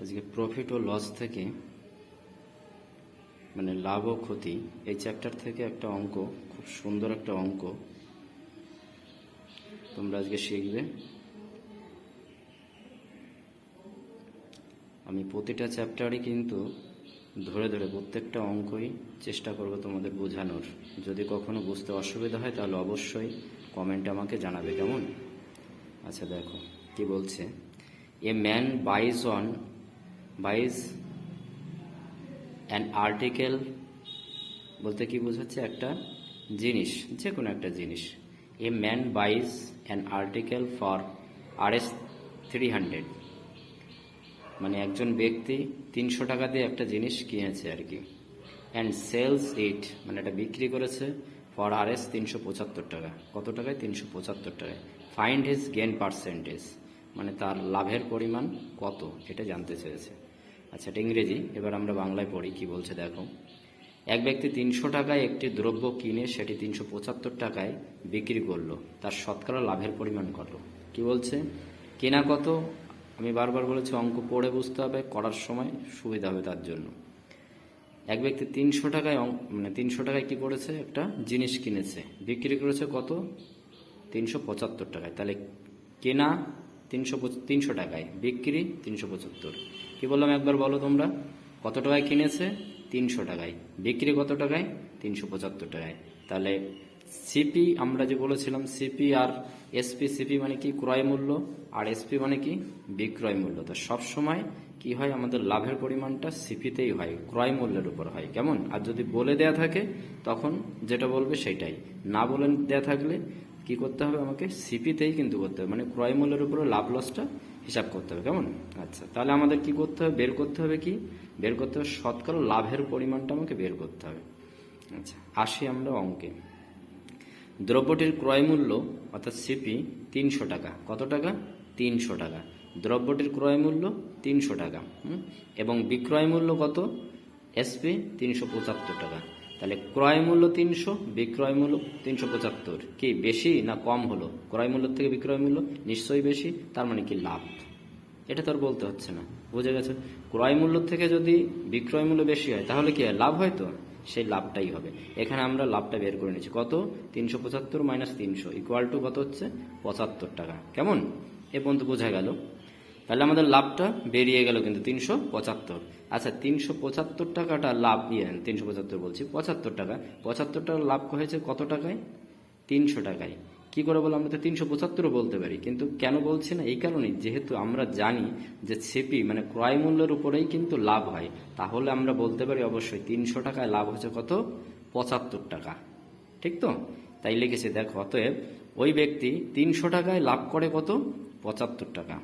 আজকে প্রফিট ও লস থেকে মানে লাভ ও ক্ষতি, এই চ্যাপ্টার থেকে একটা অঙ্ক, খুব সুন্দর একটা অঙ্ক। তোমরা আজকে শিখবে। আমি প্রতিটা চ্যাপ্টারই কিন্তু ধরে ধরে প্রত্যেকটা অঙ্কই চেষ্টা করব তোমাদের বোঝানোর। যদি কখনো বুঝতে অসুবিধা হয় তাহলে অবশ্যই কমেন্টে আমাকে জানাবে, কেমন? আচ্ছা দেখো, কি বলছে? A man buys on buys an article বলতে কি বোঝাচ্ছে একটা জিনিস, যে কোনো একটা জিনিস। A man buys an article for R S three hundred মানে একজন ব্যক্তি তিনশো টাকা দিয়ে একটা জিনিস কিনেছে আর কি। অ্যান্ড সেলস ইট মানে এটা বিক্রি করেছে ফর আর এস তিনশো পঁচাত্তর টাকা। কত টাকায়? তিনশো পঁচাত্তর টাকায়। ফাইন্ড হিজ গেন পার্সেন্টেজ মানে তার লাভের পরিমাণ কত, এটা জানতে চেয়েছে। আচ্ছা এটা ইংরেজি। এবার আমরা বাংলায় পড়ি, কি বলছে দেখো। এক ব্যক্তি তিনশো টাকায় একটি দ্রব্য কিনে সেটি তিনশো পঁচাত্তর টাকায় বিক্রি করল। তার শতকরা লাভের পরিমাণ কত? কি বলছে? কেনা কত? আমি বারবার বলেছি, অঙ্ক পড়ে বুঝতে হবে, করার সময় সুবিধা হবে তার জন্য। এক ব্যক্তি তিনশো টাকায় অঙ্ক- মানে তিনশো টাকায় কি করেছে? একটা জিনিস কিনেছে। বিক্রি করেছে কত? তিনশো পঁচাত্তর টাকায়। তাহলে কেনা তিনশো তিনশো টাকায়, বিক্রি তিনশো পঁচাত্তর। কি বললাম একবার বলো তোমরা? কত টাকায় কিনেছে? তিনশো টাকায়। বিক্রি কত টাকায়? তিনশো পঁচাত্তর টাকায়। তাহলে সিপি আমরা যে বলেছিলাম সিপি আর এসপি সিপি মানে কি? ক্রয় মূল্য। আর এসপি মানে কি? বিক্রয় মূল্য। তো সব সময় কি হয়? আমাদের লাভের পরিমাণটা সিপিতেই হয়। ক্রয় মূল্যের উপর হয়। কেমন? আর যদি বলে দেয়া থাকে, তখন যেটা বলবে সেটাই। না বলে দেয়া থাকলে কি করতে হবে আমাকে? সিপিতেই কিন্তু করতে হবে। মানে ক্রয় মূল্যের উপরে লাভ লসটা হিসাব করতে হবে, কেমন? আচ্ছা তাহলে আমাদের কি করতে হবে? বের করতে হবে কি? বের করতে হবে শতকরা লাভের পরিমাণটা আমাকে বের করতে হবে। আচ্ছা আসি আমরা অঙ্কে। দ্রব্যটির ক্রয় মূল্য, অর্থাৎ সিপি তিনশো টাকা। কত টাকা? তিনশো টাকা। দ্রব্যটির ক্রয় মূল্য, তিনশো টাকা? এবং বিক্রয় মূল্য কত? এসপি তিনশো পঁচাত্তর টাকা। তাহলে ক্রয় মূল্য তিনশো, বিক্রয় মূল্য তিনশো পঁচাত্তর। কি বেশি না কম হলো? ক্রয় মূল্য থেকে বিক্রয় মূল্য? নিশ্চয়ই বেশি, তার মানে কি লাভ? এটা তো আর বলতে হচ্ছে না। বুঝে গেছে? ক্রয় মূল্য থেকে যদি বিক্রয় মূল্য বেশি হয়, তাহলে কি লাভ হয় তো? সেই লাভটাই হবে। এখানে আমরা লাভটা বের করে নিচ্ছি কত? তিনশো পঁচাত্তর মাইনাস তিনশো ইকুয়াল টু কত হচ্ছে? পঁচাত্তর টাকা। কেমন? এ পর্যন্ত বোঝা গেল। তাহলে আমাদের লাভটা বেরিয়ে গেল কিন্তু তিনশো পঁচাত্তর। আচ্ছা তিনশো পঁচাত্তর টাকাটা লাভ ইয়ে তিনশো পঁচাত্তর বলছি, পঁচাত্তর টাকা। পঁচাত্তর টাকা লাভ হয়েছে কত টাকায়? তিনশো টাকায়। কি করে বলো আমরা তো তিনশো পঁচাত্তরও বলতে পারি, কিন্তু কেন বলছি না? এই কারণেই, যেহেতু আমরা জানি যে ছেপি মানে ক্রয় মূল্যের উপরেই কিন্তু লাভ হয়, তাহলে আমরা বলতে পারি অবশ্যই তিনশো টাকায় লাভ হচ্ছে কত? পঁচাত্তর টাকা। ঠিক তো? তাই লিখেছে, দেখো, অতএব ওই ব্যক্তি তিনশো টাকায় লাভ করে কত? পঁচাত্তর টাকা।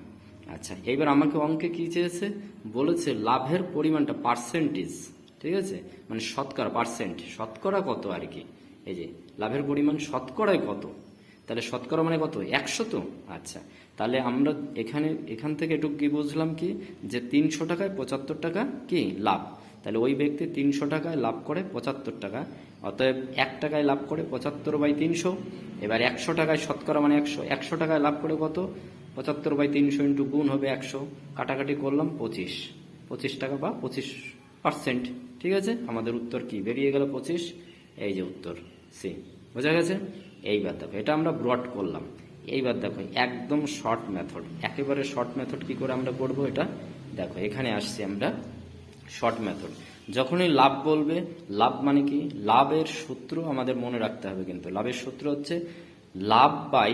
আচ্ছা এবার আমাকে অঙ্কে কি চেয়েছে? বলেছে লাভের পরিমাণটা পার্সেন্টেজ ঠিক আছে? মানে শতকরা পার্সেন্ট শতকরা কত আর কি? এই যে, লাভের পরিমাণ শতকরায় কত? তাহলে শতকরা মানে কত? একশো তো? আচ্ছা তাহলে আমরা এখানে, এখান থেকে একটু কি বুঝলাম কি? যে তিনশো টাকায় পঁচাত্তর টাকা কি? লাভ। তাহলে ওই ব্যক্তি তিনশো টাকায় লাভ করে পঁচাত্তর টাকা, অতএব এক টাকায় লাভ করে পঁচাত্তর বাই তিনশো, এবার একশো টাকায় শতকরা মানে একশো একশো টাকায় লাভ করে কত? পঁচাত্তর বাই তিনশো ইন্টু গুণ হবে একশো। কাটাকাটি করলাম পঁচিশ। পঁচিশ টাকা বা পঁচিশ পার্সেন্ট। ঠিক আছে? আমাদের উত্তর কি? বেরিয়ে গেল পঁচিশ। এই যে উত্তর সি বোঝা গেছে? এইবার দেখো, এটা আমরা ব্রড করলাম। এইবার দেখো, একদম শর্ট মেথড একেবারে শর্ট মেথড কি করে আমরা করব এটা? দেখো, এখানে আসছি আমরা শর্ট মেথড যখনই লাভ বলবে, লাভ মানে কি? লাভের সূত্র আমাদের মনে রাখতে হবে কিন্তু। লাভের সূত্র হচ্ছে লাভ বাই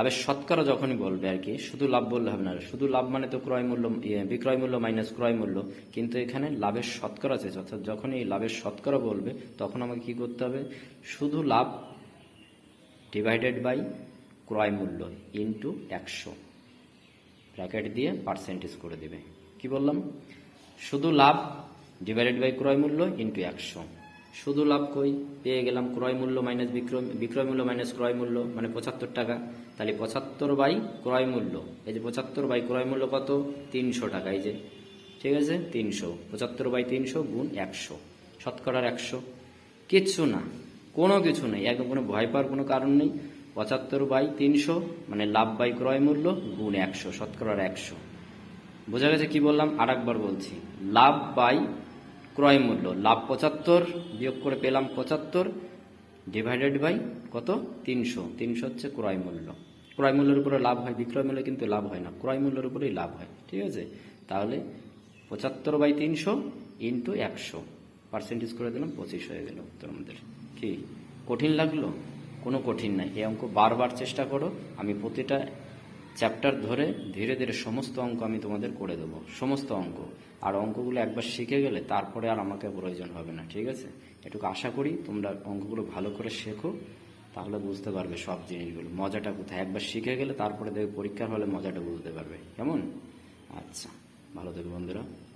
লাভের শতকরা যখনই বলবে আর কি শুধু লাভ বললে হবে না। শুধু লাভ মানে তো ক্রয় মূল্য ইয়ে, বিক্রয় মূল্য মাইনাস ক্রয় মূল্য। কিন্তু এখানে লাভের শতকরা আছে অর্থাৎ যখনই লাভের শতকরা বলবে তখন আমাকে কি করতে হবে? শুধু লাভ ডিভাইডেড বাই ক্রয় মূল্য ইন্টু একশো। ব্র্যাকেট দিয়ে পার্সেন্টেজ করে দেবে। কি বললাম? শুধু লাভ ডিভাইডেড বাই ক্রয় মূল্য ইন্টু একশো। শুধু লাভ কই? পেয়ে গেলাম ক্রয় মূল্য মাইনাস বিক্রয় বিক্রয় মূল্য মাইনাস ক্রয় মূল্য মানে পঁচাত্তর টাকা। তাহলে পঁচাত্তর বাই ক্রয় মূল্য। এই যে পঁচাত্তর বাই ক্রয় মূল্য কত? তিনশো টাকা, এই যে। ঠিক আছে? তিনশো। পঁচাত্তর বাই তিনশো গুণ একশো। শতকরার একশো। কিচ্ছু না। কোনো কিছু নেই। একদম কোনো ভয় পাওয়ার কোনো কারণ নেই। পঁচাত্তর বাই তিনশো মানে লাভ বাই ক্রয় মূল্য গুণ একশো, শতকরার একশো। বোঝা গেছে কি বললাম? আর একবার বলছি। লাভ বাই ক্রয় মূল্য। লাভ পঁচাত্তর, বিয়োগ করে পেলাম পঁচাত্তর ডিভাইডেড বাই কত? তিনশো। তিনশো হচ্ছে ক্রয় মূল্য। ক্রয় মূল্যের উপরে লাভ হয়, বিক্রয় মূল্যে কিন্তু লাভ হয় না। ক্রয় মূল্যের উপরেই লাভ হয়, ঠিক আছে? তাহলে পঁচাত্তর বাই তিনশো ইন্টু একশো। পার্সেন্টেজ করে দিলাম, পঁচিশ হয়ে গেল উত্তর আমাদের। কি? কঠিন লাগল? কোনো কঠিন নাই। এই অঙ্ক বারবার চেষ্টা করো। আমি প্রতিটা চ্যাপ্টার ধরে ধীরে ধীরে সমস্ত অঙ্ক আমি তোমাদের করে দেবো। সমস্ত অঙ্ক। আর অঙ্কগুলো একবার শিখে গেলে তারপরে আর আমাকে প্রয়োজন হবে না, ঠিক আছে? এটুকু আশা করি তোমরা অঙ্কগুলো ভালো করে শেখো, তাহলে বুঝতে পারবে সব জিনিসগুলো। মজাটা কোথায়? একবার শিখে গেলে তারপরে দেখবে পরীক্ষার হলে মজাটা বুঝতে পারবে। কেমন? আচ্ছা ভালো থেকো বন্ধুরা।